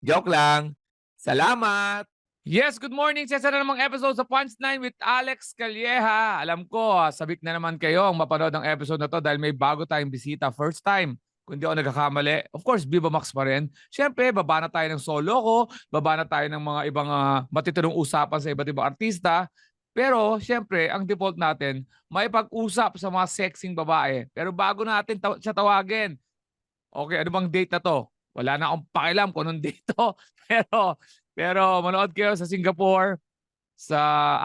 Joke lang. Salamat! Yes, good morning. Sa na namang episode sa Punchline with Alex Calleja. Alam ko, ah, sabik na naman kayo ang mapanood ng episode na to dahil may bago tayong bisita. First time kung di ako nagkakamali. Of course, Viva Max pa rin. Siyempre, baba na tayo ng solo ko, baba na tayo ng mga ibang uh, matitirong usapan sa iba't ibang artista. Pero, siyempre, ang default natin, may pag-usap sa mga sexing babae. Pero bago natin taw- siya tawagin, okay, ano bang date na to? Wala na akong pakialam kung anong date to. Pero, pero manood kayo sa Singapore sa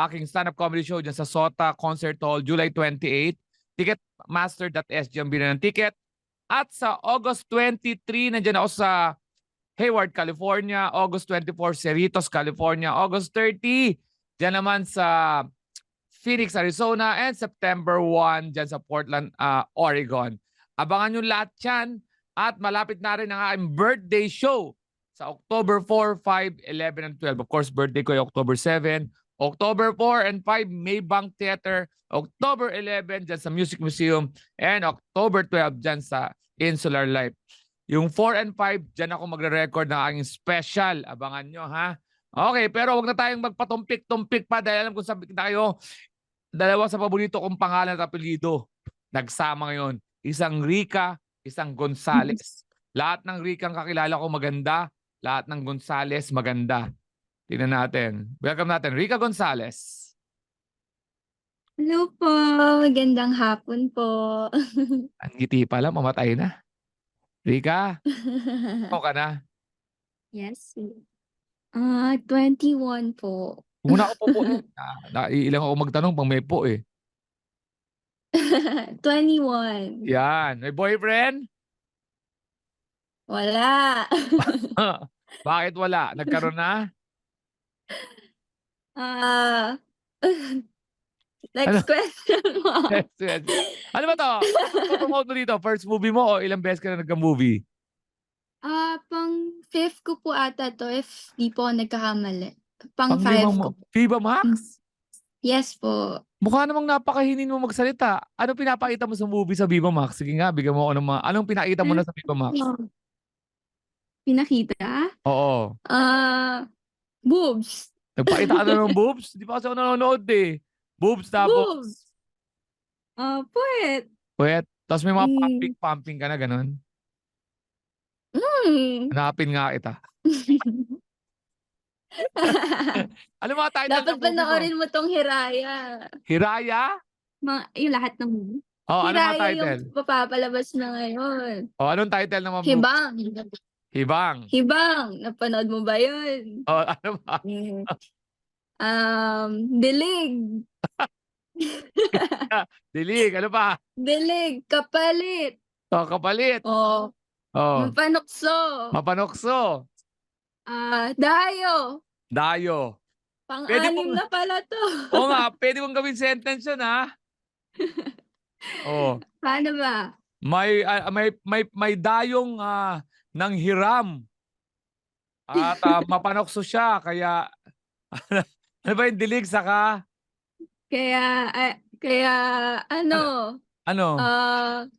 aking stand-up comedy show dyan sa Sota Concert Hall, July 28. Ticketmaster.sg ang bilhin ng ticket. At sa August 23, nandyan ako sa Hayward, California. August 24, Cerritos, California. August 30, dyan naman sa Phoenix, Arizona. And September 1, dyan sa Portland, ah, Oregon. Abangan nyo lahat yan. At malapit na rin ang aking birthday show sa October 4, 5, 11, and 12. Of course, birthday ko ay October 7. October 4 and 5, Maybank Theater. October 11, dyan sa Music Museum. And October 12, dyan sa Insular Life. Yung 4 and 5, dyan ako magre-record ng aking special. Abangan nyo, ha? Okay, pero wag na tayong magpatumpik-tumpik pa dahil alam ko sabi na kayo, dalawa sa paborito kong pangalan at apelido. Nagsama ngayon. Isang Rica, isang Gonzales. Lahat ng Rica ang kakilala ko maganda. Lahat ng Gonzales maganda. Tingnan natin. Welcome natin, Rica Gonzales. Hello po, magandang hapon po. Ang ngiti pala, mamatay na. Rica, ako ka na. yes. Ah, 21 po. Huwag mo na ako po. na, naiilang ako magtanong pang may po eh. 21. Yan. May boyfriend? Wala. Bakit wala? Nagkaroon na? Ah. Ano? next question mo. Yes, yes. Ano ba to? Ano promote mo dito? First movie mo o ilang beses ka na nagka-movie? Ah, pang fifth ko po ata to if di po ako nagkakamali. Pang Pang five limang ko. Viva Max? Yes po. Mukha namang napakahinin mo magsalita. Ano pinapakita mo sa movie sa Viva Max? Sige nga, bigyan mo ako ng mga... Anong pinakita mo na sa Viva Max? Pinakita? Oo. Ah, boobs. Nagpakita ka na ng boobs? Di pa kasi ako nanonood eh. Boobs tapos... Boobs. Ah, puwet. Wet. Tapos may mga Mm. pumping-pumping ka na ganun. Hmm. Hanapin nga kita. Ano mga title Dapat ng movie mo? panoorin mo tong Hiraya. Hiraya? Mga, yung lahat ng movie. Oh, ano mga Hiraya title? yung papapalabas na ngayon. Oh, anong title ng mga movie? Hibang. Hibang. Hibang. Napanood mo ba yun? Oh, ano ba? um, Dilig. Dilig. Ano pa? Dilig. Kapalit. Oh, kapalit. Oh, Oh, Mapanokso. mapanokso. Ah, Dayo. Dayo. Pang-anim na pala to. Oo nga, pwede mong gawin sentence yun, ha? Oh, Paano ba? may ah, may may may dayong ah, ng hiram. At ah, mapanokso siya kaya ano ba yung dilig saka Kaya, ah, kaya, ano, ano? ah,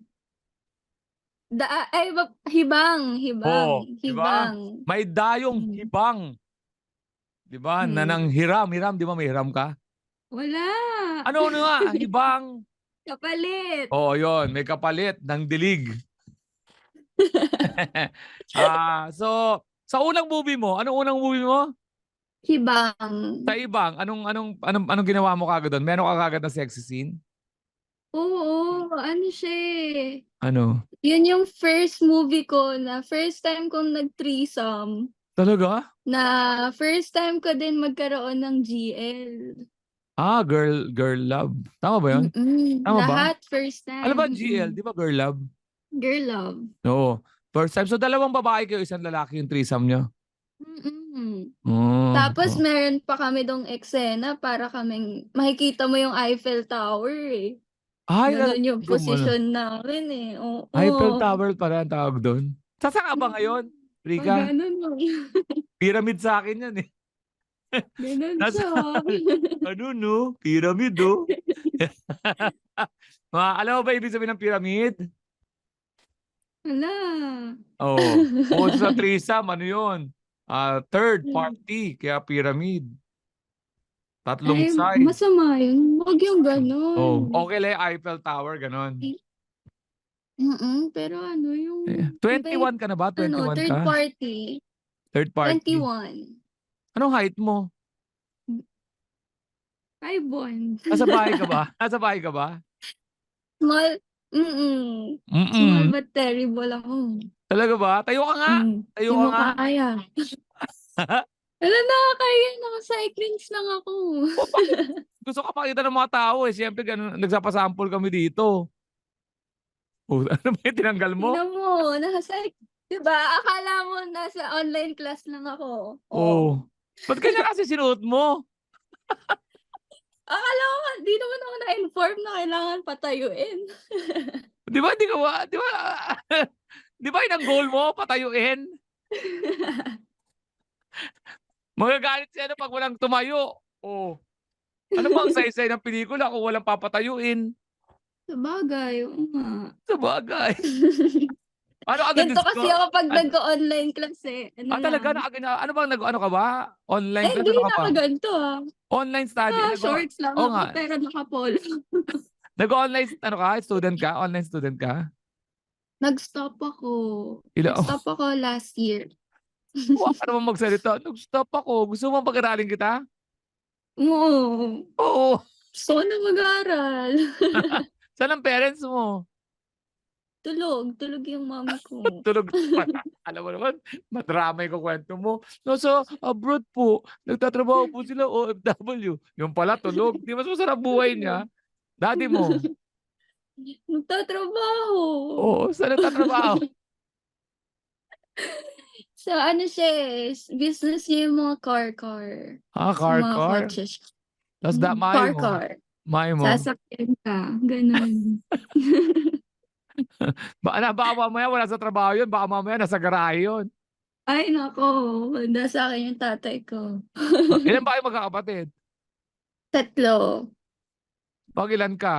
da, ay, ba- hibang, hibang, Oo, diba? hibang. May dayong Mm. hibang. 'Di ba? Na Mm. nang hiram, hiram, 'di ba may hiram ka? Wala. Ano ano nga, hibang. Kapalit. Oo, 'yon, may kapalit ng dilig. ah, so sa unang movie mo, anong unang movie mo? Hibang. Sa ibang, anong anong anong anong ginawa mo kagad doon? Meron ka kagad na sexy scene? Oo, ano siya eh. Ano? Yun yung first movie ko na first time kong nag-threesome. Talaga? Na first time ko din magkaroon ng GL. Ah, girl girl love. Tama ba 'yon? Mm-mm. Tama ba? Lahat first time. Ano ba ang GL? Di ba girl love? Girl love. Oo. First time. So dalawang babae kayo, isang lalaki yung threesome nyo. Mm. Oh, Tapos oh. meron pa kami dong eksena para kaming makikita mo yung Eiffel Tower, eh. Ay, Gano'n yung talaga mo na. posisyon namin, eh, oo. Eiffel Tower pala ang tawag do'n. Saan ka ba ngayon, Pag Rika? gano'n lang. Pyramid sa akin yan, eh. Gano'n Nasa siya. ano 'no, pyramid, oh. Ma alam mo ba ibig sabihin ng pyramid? Hala. Oo. Bukod sa threesome, ano 'yun, ah, third party kaya pyramid. Tatlong Ay, side. masama yun. Wag yung Oh, gano'n. okey lang yung Eiffel Tower, gano'n? Mm, pero ano yung Eh, iba yung 21 ka na ba? ano, 21 third ka? party. Third party. 21. Anong height mo? 5'1". Nasa bahay ka ba? Nasa bahay ka ba? Small mm. Small Mm. but terrible ako. Talaga ba? Tayo ka nga. Hmm, Tayo di ka mo nga. kaya. Hala, nakakahiya. Naka-cyclings lang ako. Gusto ka makita ng mga tao, eh. Siyempre gano'n nagpapa-sample kami dito. Oh, ano ba 'yan tinanggal mo? Tingnan mo, naka-cyc 'di ba akala mo nasa online class lang ako. Oh. Oh. Ba't ganyan kasi sinuot mo? Akala ko di naman ako na-inform na kailangan patayuin. 'Di ba di ka ba 'di ba 'di ba 'yun ang goal mo, patayuin? Magagalit si ano 'pag walang tumayo. Oh. Ano bang saysay ng pelikula kung walang papatayuin? Sabagay, oo nga. Sabagay. Ano ka Ganito nag-disco kasi ako 'pag an nag-o-online class, eh. Ano Ah, talaga lang. naka ano bang nag-ano ka ba? Online Ay, class, hindi ano ka ba? nakaganito, ah. Online study, Ah, nag-o shorts lang oo ako nga. pero naka-polo. Nag-o-online ano ka, student ka, online student ka? Nag-stop ako. Ila. Nag-stop ako last year. Huwag ka naman magsalita, nag-stop ako, gusto mo pag-aralin kita? Oo. Oo. Gusto ko na mag-aral. Saan ang parents mo? Tulog, tulog yung mommy ko. Tulog alam mo naman, madrama yung kukwento mo. Nasa abroad po, nagtatrabaho po sila OFW. Yung pala tulog, 'di mas masarap buhay niya? Daddy mo? Nagtatrabaho. Oo, saan nagtatrabaho? Sa ano siya, eh, business niya yung mga car-car. Ah, Yung car mga car? kotse siya. Tas da Mm, mayo mo? car-car. Mayo mo? Sasakyan ka, gano'n. Ba na baka mamaya wala sa trabaho yun, baka mamaya nasa garahe yun. Ay naku, handa sa'kin yung tatay ko. Ah, ilan ba kayo magkakapatid? Tatlo. Pangilan ka?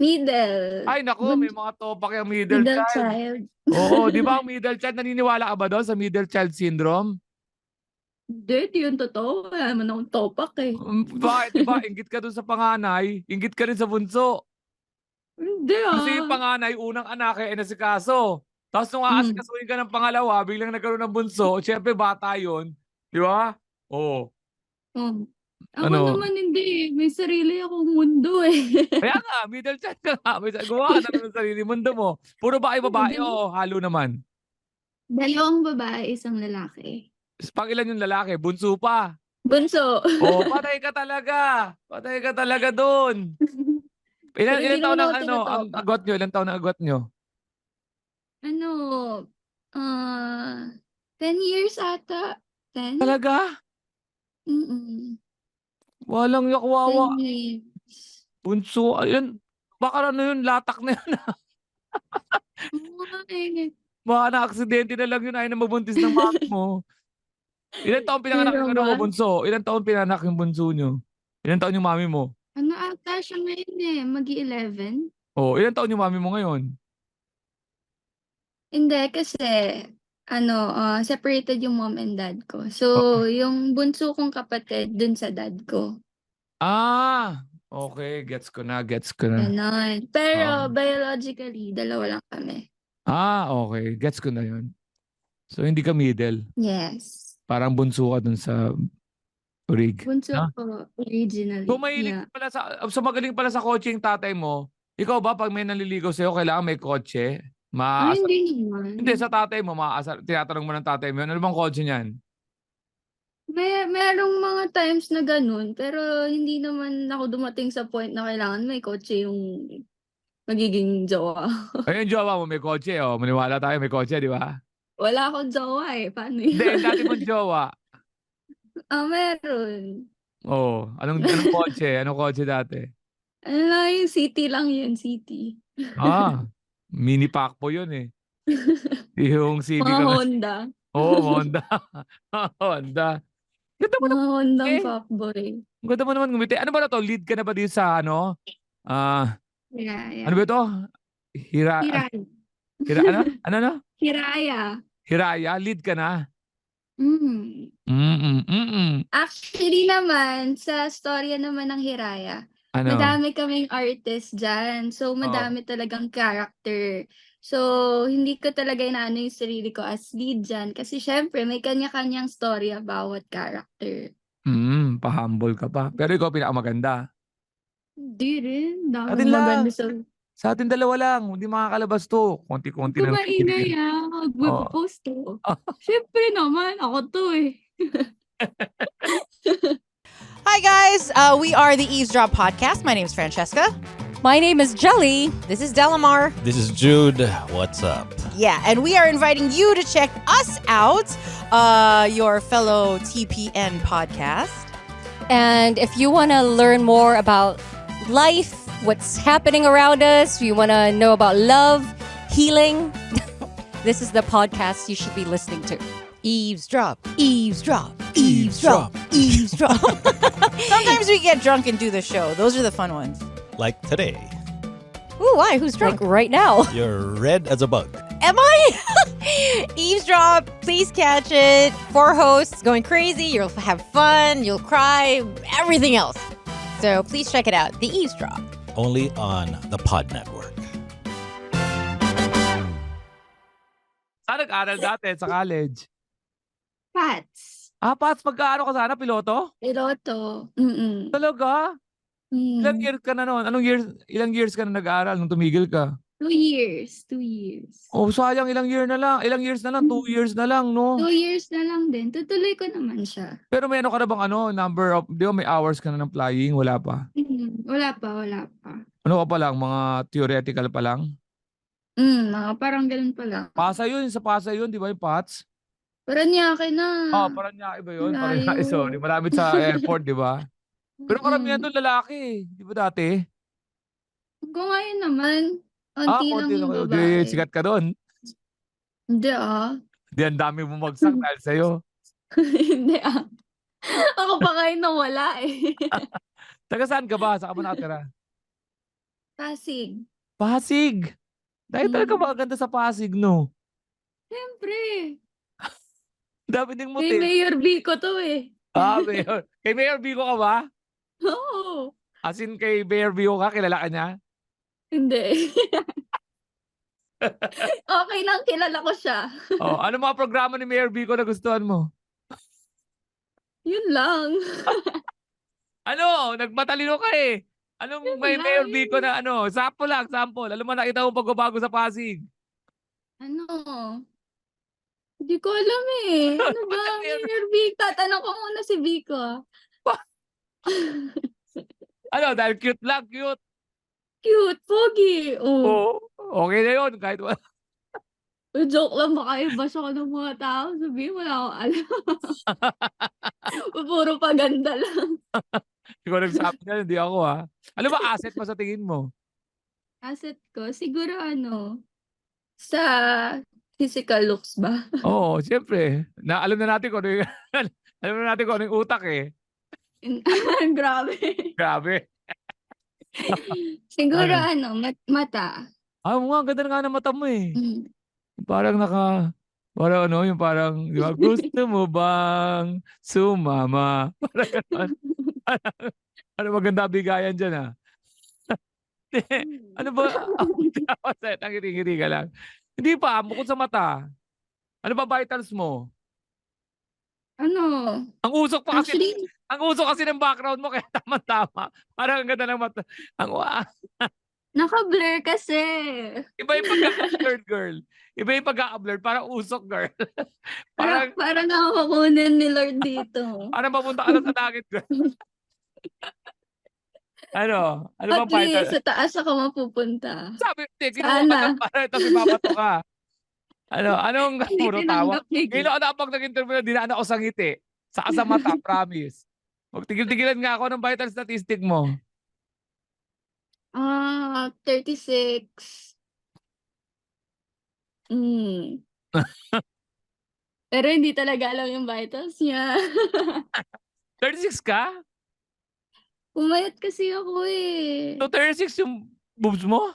Middle. Ay naku, may mga topak yang middle middle child. child. Oo, 'di ba ang middle child naniniwala ka ba do'n sa middle child syndrome? Hindi, di yun totoo. Wala naman akong topak, eh. Um, bakit 'di ba inggit ka do'n sa panganay, inggit ka rin sa bunso. Hindi, Kasi yung ah. panganay unang anak, eh, inasikaso. Tapos nung Hmm. aasikasuhin ka ng pangalawa, biglang nagkaroon ng bunso, siyempre bata yun, 'di ba? Oo. Oh. Ako Ano? naman hindi, eh. May sarili akong mundo, eh. Kaya nga, middle child ka nga, may gumawa ka ng sarili mundo mo. Puro ba ay babae o halo naman? Dalawang babae, isang lalaki. Pangilan yung lalaki, bunso pa. Bunso. Oh, patay ka talaga. Patay ka talaga doon. Ilan Pero ilan taon ako ano, ang agwat niyo? Ilan taon ang agwat niyo? Ano, ah, 10 years ata. 10? Talaga? Mm. Walang yakwawa. 10 years. Bunso, ayun. Baka ano yun, latak na yun. Nga, eh. Baka na-aksidente na lang yun, ayaw na mabuntis ng mami mo. Ilan taon pinanganak Hindi yung ano mo, bunso? Ilan taon pinanganak yung bunso niyo? Ilan taon yung mami mo? Ano ata siya ngayon, eh, magi-11? Oh, ilan taon yung mami mo ngayon? Hindi, kasi ano, ah, separated yung mom and dad ko. So, yung bunso kong kapatid dun sa dad ko. Ah, okey, gets ko na, gets ko na. Gano'n. Pero Oo. biologically, dalawa lang kami. Ah, okey, gets ko na yun. So, hindi ka middle? Yes. Parang bunso ka dun sa rig, Bunso ko originally, Kung mahilig yeah. pala sa so magaling pala sa kotse yung tatay mo, ikaw ba 'pag may nanliligaw sa'yo kailangan may kotse? Ay, Maaasa hindi naman. hindi sa tatay mo, maaasa tinatanong mo ng tatay mo ano bang kotse niyan? May merong mga times na gano'n, pero hindi naman ako dumating sa point na kailangan may kotse yung magiging jowa ko. Ay, yung jowa mo may kotse, oh, maniwala tayo may kotse, 'di ba? Wala akong jowa eh. Paano Hindi, yun? yung dati mong jowa. Ah, meron. Oh, anong anong kotse? Anong kotse dati? Ano lang yun, city lang yun, city. Ah, mini Pacbo yun eh. Yung CD Mga ka. Honda. Oo, oh, Honda. Honda. Ganda mo, Mga Honda eh. fuckboy. ganda mo naman ngumiti. Ano ba na to? Lead ka na ba dito sa ano? Ah, Yeah, yeah. ano ba ito? Hira, Hiraya. hira, ano? Ano na? Hiraya. Hiraya, lead ka na. Mm. Mm, mm, mm, mm. Actually naman, sa storya naman ng Hiraya, Ano? madami kaming artist dyan. So, madami talagang character. So, hindi ko talaga inaano yung sarili ko as lead dyan. Kasi syempre, may kanya-kanyang storya bawat character. Mm, pa-humble ka pa. Pero ikaw pinakamaganda. Hindi rin. Dami Atin lang. maganda sa... Sa atin dalawa lang, hindi makakalabas to. Konti-konti Kung na lang maingay kikinig. ah, magpo-post to. Syempre naman, ako to eh. Hi, guys. Uh, we are the Eavesdrop Podcast. My name is Francesca. My name is Jelly. This is Delamar. This is Jude. What's up? Yeah, and we are inviting you to check us out, uh, your fellow TPN podcast. And if you want to learn more about life, what's happening around us, you want to know about love, healing, this is the podcast you should be listening to. Eavesdrop, eavesdrop, eavesdrop, eavesdrop. Sometimes we get drunk and do the show. Those are the fun ones. Like today, Ooh, why? Who's drunk? Like right now. you're red as a bug. Am I? Eavesdrop, please catch it. Four hosts going crazy. You'll have fun, you'll cry, everything else. So please check it out. The Eavesdrop. Only on the Pod Network. Saan nag-aral dati sa college? Pats. Ah, Pats, magkaano ka sana? Piloto? Piloto. Mm-mm. Talaga? Ilang Mm. years ka na noon? Anong years, ilang years ka na nag-aaral nung tumigil ka? Two years. Two years. Oh, sayang ilang year na lang. Ilang years na lang? Two years na lang, no? Two years na lang din. Tutuloy ko naman siya. Pero may ano ka na bang ano, number of, di ba may hours ka na ng flying? Wala pa. Mm, wala pa, wala pa. Ano ka pa lang? Mga theoretical pa lang? Mm, mga parang ganun pa lang. Pasa yun, sa Pasa yun, di ba yung PATS? Paranaque na. Ah, parang niya iba yun. Layo. sorry. Malapit sa airport, di ba? Pero karamihan Mm. doon lalaki, di ba dati? Kung ngayon naman, Ah, onti lang yung kayo. babae. Di, sikat ka doon. Hindi ah. Di, ang dami bumagsak dahil sa'yo. Hindi ah. Ako pa ngayon nawala eh. Taga saan ka ba? Saan ka ba nakatira? Pasig. Pasig. Dahil talaga Mm. maganda sa Pasig, no? Siyempre. Dami ding Kay motel. Mayor Vico to eh. Ah, Mayor. Kay Mayor Vico ka ba? Oo. As in kay Mayor Vico ka, kilala ka niya? Hindi. okay lang, kilala ko siya. Oh, ano mga programa ni Mayor Vico na gustuhan mo? Yun lang. Ano, nagmatalino ka eh. Anong may Wala Mayor eh. Vico na ano? Sample lang, sample. Alam mo, nakita mo pagbabago sa Pasig. Ano? Hindi ko alam eh. Ano ba? Mayor- Vico. Tatanong ko muna si Vico. ah. Ano, dahil cute lang, cute. Cute, pogi. Oh. Oo, okay na yun. Kahit wala. Joke lang, baka iba siya ng mga tao. Sabihin, wala akong alam. Puro paganda lang. Ikaw nagsabi na, hindi ako ha. Ano ba asset mo sa tingin mo? Asset ko, siguro ano, sa physical looks ba? Oo, siyempre. Na, alam na natin kung ano yung, alam na natin kung ano yung utak eh. Grabe. Grabe. Siguro Ano? ano, mat- mata. Ah, oo nga, ang ganda nga ng mata mo eh. Mm. Parang naka, parang ano, yung parang, di ba, gusto mo bang sumama? Parang ganun. Parang, ano maganda bigayan dyan ah. ano ba? Tapos, eh, nangiti-ngiti ka lang. Hindi pa, bukod sa mata. Ano ba vitals mo? Ano? Ang usok pa kasi, Actually, ang usok kasi ng background mo, kaya tama-tama. Parang ang ganda ng mata. Ang, wa- naka-blur kasi. iba yung pagka-blurred girl. Iba yung pagka-blurred, parang usok girl. Parang, parang, parang nakakunin ni Lord dito. parang papunta ka na sa dagat girl. Ano? Ano At ba least, sa taas ako mapupunta. Sabi, hindi, kinuha ka Sana. lang para tapos ipapato ka. Ano, anong Hindi puro tawa? tinanggap ni na pag nag-interview na dinaan ako sa ngiti. Saka sa mata, promise. Magtigil-tigilan nga ako ng vital statistic mo. Ah, 36. Hmm. Pero hindi talaga alam yung vitals niya. 36 ka? Pumayat kasi ako eh. So 36 yung boobs mo?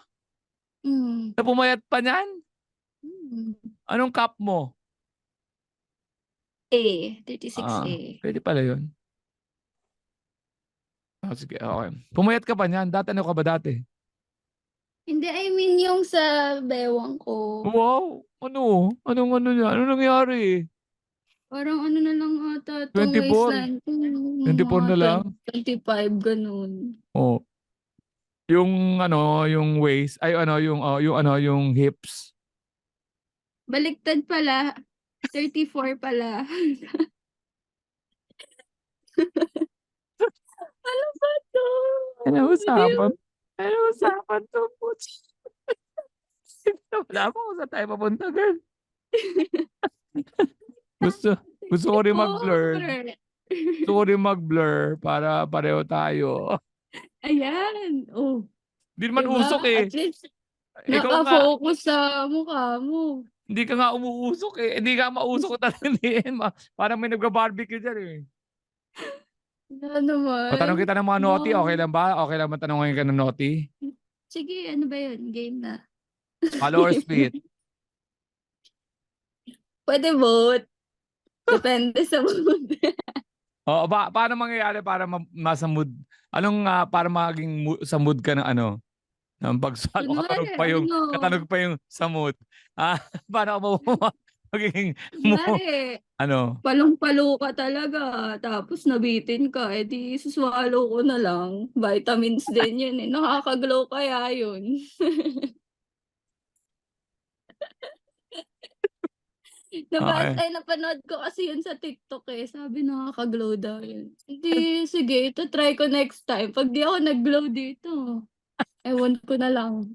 Hmm. Na pumayat pa niyan? Hmm. Anong cup mo? A. 36 Ah. A. Pwede pala yun. Ah, sige, okay. Pumayat ka pa niyan. Dati ano ka ba dati? Hindi, I mean yung sa bewang ko. Wow! Ano? Anong ano niya? Ano nangyari? Parang ano na lang ata itong 24. waistline ko. 24 na mga lang? 25, ganun. Oh. Yung ano, yung waist, ay ano, yung oh, yung ano, yung hips. Baliktad pala. 34 pala. ano ba to? Ano usapan? Ano usapan to? Putz. Wala mo kung saan tayo papunta, girl. gusto, gusto ko rin mag-blur. Gusto ko rin mag-blur para pareho tayo. Ayan. Oh, Hindi naman diba? usok eh. Least, naka-focus sa mukha mo. hindi ka nga umuusok eh. Hindi ka mausok talaga din. Ma- Parang may nagka-barbecue dyan eh. Ano naman? Patanong kita ng mga naughty, Wow. okay lang ba? Okay lang ba tanongin ka ng naughty? Sige, ano ba yun? Game na. Follow or spit? Pwede vote. Depende sa mood. Oo, ba, paano mangyayari para ma- nasa mood? Anong ah, para maging mo- sa mood ka ng ano? Ng pagsalo, Kunwari, katanog pa yung ano, katanog pa yung sa mood. Ah, paano ako ma- magiging mo, kunwari, ano? palong-palo ka talaga, tapos nabitin ka, edi suswallow ko na lang. Vitamins din yun eh. Nakaka-glow kaya yun. Nabas, Okay. ay, napanood ko kasi yun sa TikTok eh. Sabi nakaka-glow daw yun. Hindi, sige, ito try ko next time. Pag di ako nag-glow dito, ewan ko na lang.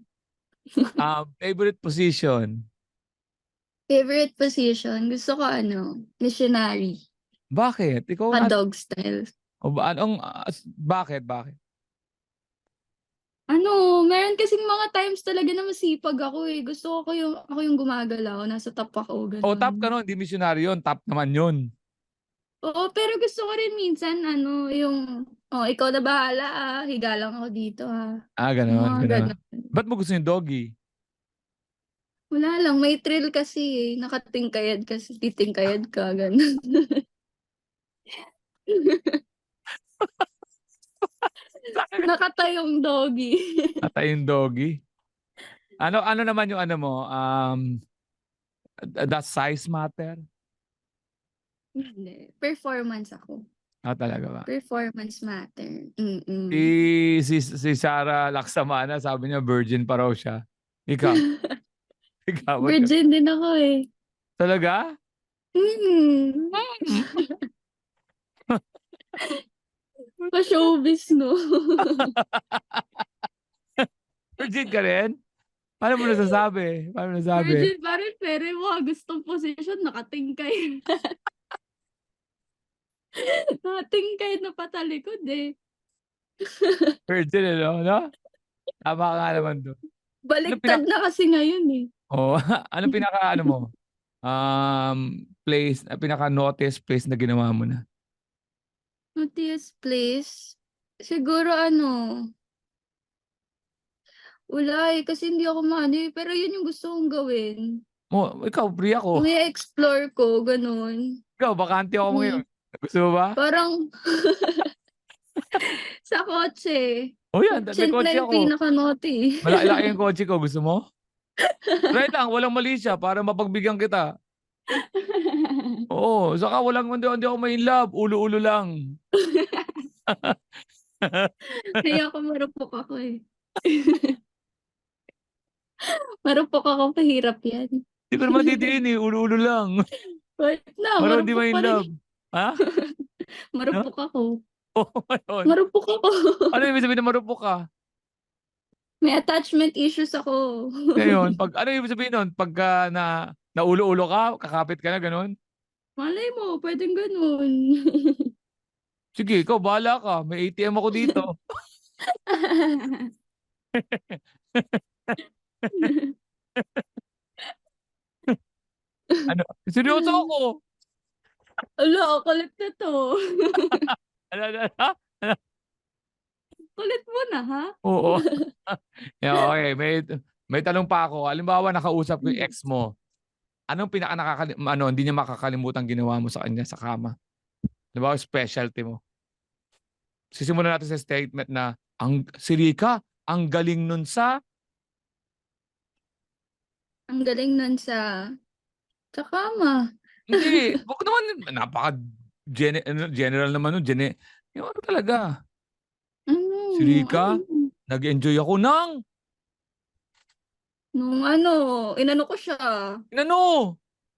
Um, favorite position? Favorite position, gusto ko ano, missionary. Bakit? Ikaw A nga. dog style. O ba, anong, ah, s- bakit? Bakit? Ano, meron kasing mga times talaga na masipag ako eh. Gusto ko yung, ako yung gumagalaw, nasa top ako, ganun. O top ka nun, hindi missionary yun. Top naman yun. Oo, pero gusto ko rin minsan, ano, yung, oh, ikaw na bahala ah, higa lang ako dito ah. Ah, ganon, Mga ganon. ganun. Ba't mo gusto yung doggy? Wala lang, may thrill kasi eh. Nakatingkayad kasi, titingkayad ka, ganun. Nakatayong doggy. Atay yung doggy. Ano ano naman yung ano mo? Um does size matter? Hindi. Performance ako. Ah, talaga ba? Performance matter. Mm-mm. Si, si, si Sarah Laksamana, sabi niya virgin pa raw siya. Ikaw? Ikaw? ba't ka- Virgin din ako eh. Talaga? Mm. Pa-showbiz, no? Virgin ka rin? Paano mo nasasabi? Paano mo nasabi? Virgin pa rin, pero yung mga gustong position, nakatingkay. nakatingkay na patalikod eh. Virgin, ano? no? Tama ka nga naman doon. Baliktad na kasi ngayon eh. Oh, ano pinaka ano mo? Um, place, pinaka notice place na ginawa mo na. Notice place. Siguro ano. Wala eh, kasi hindi ako maano eh. Pero yun yung gusto kong gawin. Mo, ikaw, free ako. Kung i-explore ko, ganun. Ikaw, bakante ako Mm. ngayon. Gusto mo ba? Parang sa kotse. Oh yan, may Kotse na kotse yung ako. pinaka-naughty. Malaki yung kotse ko. Gusto mo? Try lang, walang mali siya para mapagbigyan kita. Oo, saka walang hindi, hindi ako may love. Ulo-ulo lang. Kaya ako marupok ako eh. marupok ako, pahirap yan. Hindi ko naman didiin eh. Ulo-ulo lang. Wait na, Parang hindi marupok may pa rin. love. Ha? Marupok ako. Oo, ayun. Marupok ako. Ano ibig sabihin na marupok ka? May attachment issues ako. Ngayon, pag, ano ibig sabihin nun? Pagka na, Naulo-ulo ka? Kakapit ka na, ganun? Malay mo, pwedeng ganun. Sige, ikaw, bahala ka. May ATM ako dito. ano? Seryoso ako. Ala, kulit na to. Ano, ano, ano? kulit mo na, ha? Oo. yeah, okay, may may tanong pa ako. Halimbawa, nakausap ko yung ex mo. Anong pinaka nakakali- ano, hindi niya makakalimutan ginawa mo sa kanya sa kama? Halimbawa, specialty mo. Sisimulan natin sa statement na ang si Rika, ang galing nun sa Ang galing nun sa sa kama. hindi, wag naman napaka gene- ano, general naman nun, gene, yung ano talaga. Ano? Si Rika? Ano? Nag-enjoy ako ng Nung ano, inano ko siya. ano?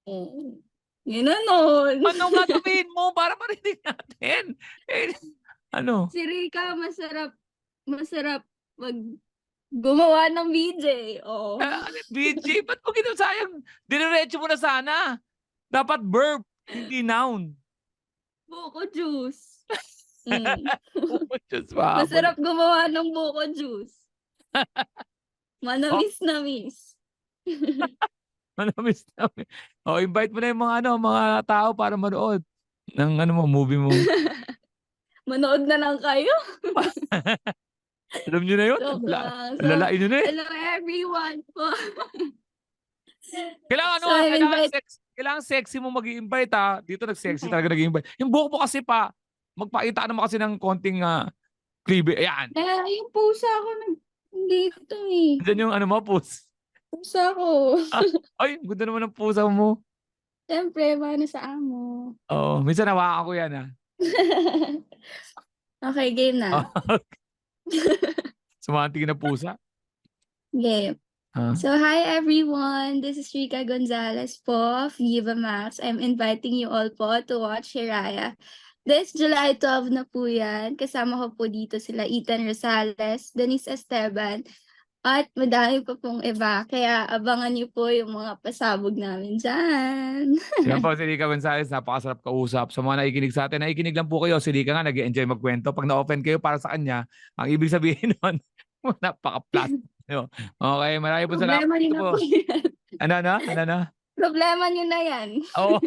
Oh. Inano. Ano nga sabihin mo para marinig natin? Eh, ano? Si Rika, masarap, masarap mag gumawa ng BJ. Oo. Ah, ano, BG, ba't mo ginasayang? Dinerecho mo na sana. Dapat verb, hindi noun. Buko juice. Mm. Diyos, mahaba. Masarap gumawa ng buko juice. Oh. Manamis na miss. Manamis namin. O, invite mo na yung mga, ano, mga tao para manood ng ano mo, movie mo. Manood na lang kayo. Alam nyo na yun? Lang. So, lalain nyo na eh. hello everyone po. Kailangan ano, So, ah, kailangan, invite- sex, kailangan sexy mo mag invite ha. Dito nag-sexy talaga nag invite Yung buhok mo kasi pa, magpakita naman kasi ng konting uh, cleavage. Ayan. Eh, yung pusa ko nag dito eh. Diyan yung ano mo, pus. Pusa ko. Ay, ang ganda naman ng pusa mo. Siyempre, paano sa amo? Oo, minsan nawakan ko yan ha. okay, game na. Sumantig na pusa. Game. Ah. So, hi everyone. This is Rika Gonzalez po of Viva Max. I'm inviting you all po to watch Hiraya. This July 12 na po yan. Kasama ko po dito sila Ethan Rosales, Denise Esteban, at madami pa pong iba. Kaya abangan niyo po yung mga pasabog namin dyan. Yan po si Rika Gonzalez, napakasarap kausap. Sa mga nakikinig sa atin, nakikinig lang po kayo. Si Rika nga nag-enjoy magkwento. Pag na-open kayo para sa kanya, ang ibig sabihin nun, napaka-plus. Okay, marami po salamat. Problema na po. Ano na? Ano na? Problema niyo na yan. Oo.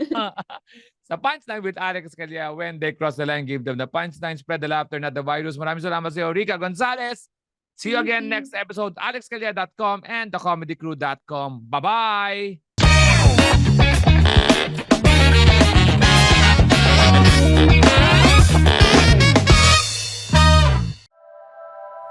sa Punchline with Alex Calia, when they cross the line, give them the punchline, spread the laughter, not the virus. Maraming salamat sa iyo, Rika Gonzalez. See you again you. next episode, alexcalia.com and thecomedycrew.com. Bye-bye!